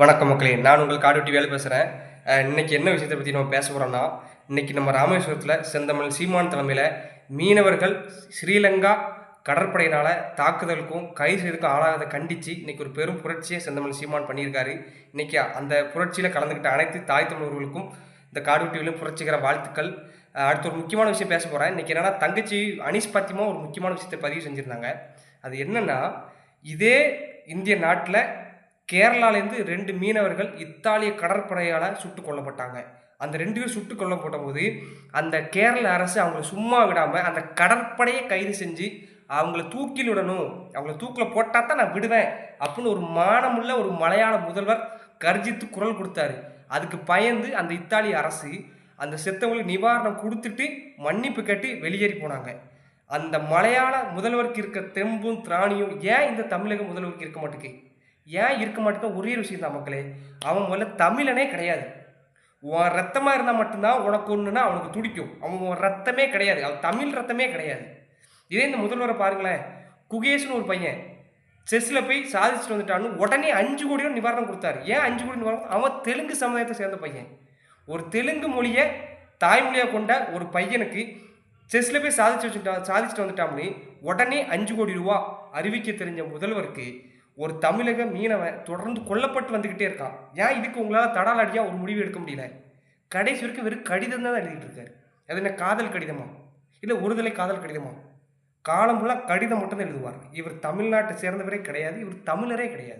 வணக்கம் மக்களே. நான் உங்கள் காடுவட்டி வேலை பேசுகிறேன் இன்னைக்கு என்ன விஷயத்தை பற்றி நம்ம பேச போகிறோம்னா இன்னைக்கு நம்ம ராமேஸ்வரத்தில் செந்தமிழ் சீமான் தலைமையில் மீனவர்கள் ஸ்ரீலங்கா கடற்படையினால் தாக்குதலுக்கும் கைது செய்துக்கும் ஆளாகதை கண்டித்து இன்னைக்கு ஒரு பெரும் புரட்சியை செந்தமிழ் சீமான் பண்ணியிருக்காரு. இன்னைக்கு அந்த புரட்சியில் கலந்துக்கிட்ட அனைத்து தாய் தமிழர்களுக்கும் இந்த காடுவட்டியிலும் புரட்சிகர வாழ்த்துக்கள். அடுத்து ஒரு முக்கியமான விஷயம் பேச போகிறேன் இன்னைக்கு என்னன்னா தங்கச்சி அனிஷ் பாத்தியமாக ஒரு முக்கியமான விஷயத்தை பதிவு செஞ்சுருந்தாங்க. அது என்னென்னா இதே இந்திய நாட்டில் கேரளாலேருந்து ரெண்டு மீனவர்கள் இத்தாலிய கடற்படையால் சுட்டு கொல்லப்பட்டாங்க. அந்த ரெண்டு பேர் சுட்டு கொல்லப்பட்ட போது அந்த கேரள அரசு அவங்கள சும்மா விடாமல் அந்த கடற்படையை கைது செஞ்சு அவங்கள தூக்கில் விடணும் அவங்கள தூக்கில் போட்டால் தான் நான் விடுவேன் அப்படின்னு ஒரு மானமுள்ள ஒரு மலையாள முதல்வர் கர்ஜித்து குரல் கொடுத்தாரு. அதுக்கு பயந்து அந்த இத்தாலிய அரசு அந்த செத்தவங்களுக்கு நிவாரணம் கொடுத்துட்டு மன்னிப்பு கேட்டு வெளியேறி போனாங்க. அந்த மலையாள முதல்வருக்கு இருக்க தெம்பும் திராணியும் ஏன் இந்த தமிழக முதல்வருக்கு இருக்க மாட்டேங்குது? ஏன் இருக்க மாட்டேங்க ஒரே ஒரு விஷயம் தான் மக்களே. அவன் முதல்ல தமிழனே கிடையாது. உன் ரத்தமாக இருந்தால் மட்டும்தான் உனக்கு ஒன்றுனா அவனுக்கு துடிக்கும். அவன் உன் ரத்தமே கிடையாது. அவன் தமிழ் ரத்தமே கிடையாது. இதே இந்த முதல்வரை பாருங்களேன். குகேஷ்னு ஒரு பையன் செஸ்ஸில் போய் சாதிச்சுட்டு வந்துட்டான்னு உடனே அஞ்சு கோடி நிவாரணம் கொடுத்தாரு. ஏன் அஞ்சு கோடி நிவாரணம் அவன் தெலுங்கு சமுதாயத்தை சேர்ந்த பையன். ஒரு தெலுங்கு மொழியை தாய்மொழியாக கொண்ட ஒரு பையனுக்கு செஸ்ஸில் போய் சாதிச்சு வச்சுட்டா சாதிச்சுட்டு வந்துட்டாம்னு உடனே அஞ்சு கோடி ரூபா அறிவிக்க தெரிஞ்ச முதல்வருக்கு ஒரு தமிழக மீனவன் தொடர்ந்து கொல்லப்பட்டு வந்துக்கிட்டே இருக்கான். ஏன் இதுக்கு உங்களால் தடாலடியாக ஒரு முடிவு எடுக்க முடியல? கடைசி வரைக்கும் வெறும் கடிதம் தான் எழுதிட்டு இருக்காரு. அது என்ன காதல் கடிதமா? இல்லை ஒருதலை காதல் கடிதமா? காலம் ஃபுல்லாக கடிதம் மட்டும்தான் எழுதுவார். இவர் தமிழ்நாட்டை சேர்ந்தவரே கிடையாது இவர் தமிழரே கிடையாது.